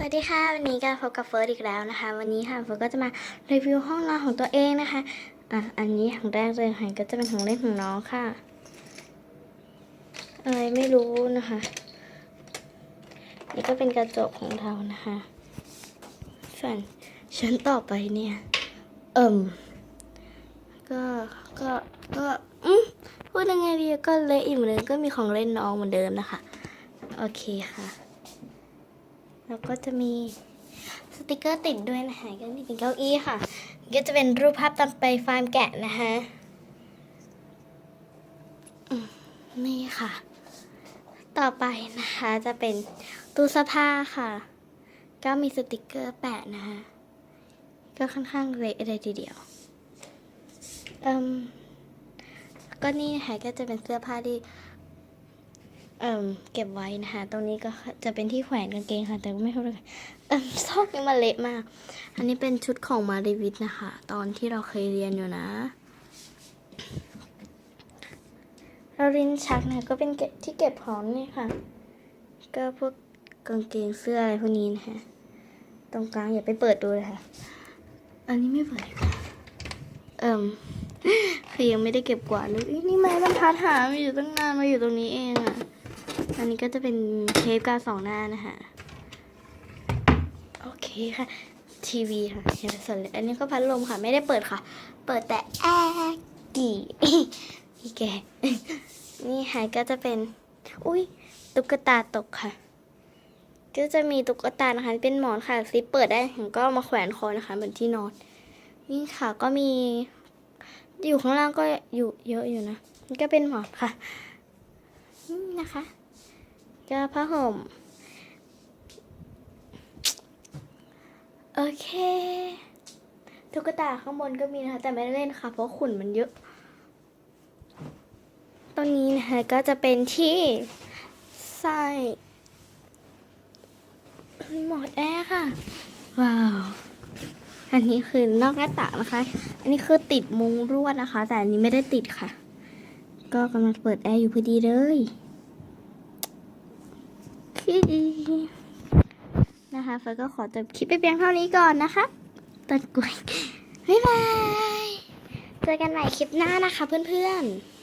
สวัสดีค่ะ วันนี้ก็พบกับเฟิร์สอีกแล้วนะคะ วันนี้ค่ะเฟิร์สก็จะมารีวิวห้องนอนของตัวเองนะคะอะอันนี้ของแรกเลยค่ะก็จะเป็นของเล่นของน้องค่ะอะไรไม่รู้นะคะนี่ก็เป็นกระจกของเรานะคะส่วนชั้นต่อไปเนี่ย เอิ่มก็ก็ก็อืมพูดยังไงดีก็เละอีกเหมือนเดิมก็มีของเล่นน้องเหมือนเดิมนะคะ โอเคค่ะ แล้วก็จะมีสติกเกอร์ติดด้วยนะคะก็นี่เป็นเก้าอี้ค่ะ ก็จะเป็นรูปภาพตามไปฟาร์มแกะนะคะนี่ค่ะ ต่อไปนะคะจะเป็นตู้เสื้อผ้าค่ะ ก็มีสติกเกอร์แปะนะคะก็ค่อนข้างเละเลยทีเดียวอืมก็นี่นะคะก็จะเป็นเสื้อผ้าที่ เอ่มเก็บไว้นะคะตรงนี้ก็จะเป็นที่แขวนกางเกงค่ะ แต่ไม่รู้เลยเอ่มซอกนี่มันเละมาก อันนี้เป็นชุดของมาริวิทนะคะ ตอนที่เราเคยเรียนอยู่นะเรารินชักนะก็เป็นเก็บที่เก็บของนี่ค่ะ ก็พวกกางเกงเสื้ออะไรพวกนี้นะคะตรงกลางอย่าไปเปิดดูเลยค่ะ อันนี้ไม่เปิดเอ่มคือยังไม่ได้เก็บกวาดเลยอุ๊ยนี่ไม้บรรทัดหามาอยู่ตั้งนานมาอยู่ตรงนี้เองอะ อันนี้ก็จะเป็นเทปกาวสองหน้านะคะโอเคค่ะ ทีวีค่ะเห็นสนเลยอันนี้ก็พัดลมค่ะ ไม่ได้เปิดค่ะ เปิดแต่แอร์กี่อีแกนี่ค่ะก็จะเป็น อุ้ยตุ๊กตาตกค่ะ ก็จะมีตุ๊กตานะคะเป็นหมอนค่ะซิปเปิดได้ผมก็มาแขวนคอนะคะเหมือนที่นอน นี่ค่ะก็มี อยู่ข้างล่างก็อยู่เยอะอยู่นะนี่ก็เป็นหมอนค่ะนี่นะคะ ก็ผ้าห่ม โอเค ตุ๊กตาข้างบนก็มีนะคะ แต่ไม่ได้เล่นค่ะ เพราะขุนมันเยอะ ตรงนี้นะคะก็จะเป็นที่ใส่รีโมทแอร์ค่ะ ว้าว อันนี้คือนอกหน้าต่างนะคะ อันนี้คือติดมุงรวดนะคะ แต่อันนี้ไม่ได้ติดค่ะ ก็กำลังเปิดแอร์อยู่พอดีเลยคือ นะคะเฟิร์นก็ขอจบคลิปไปเพียงเท่านี้ก่อนนะคะต้นกล้วยบ๊ายบาย เจอกันใหม่คลิปหน้านะคะเพื่อนๆ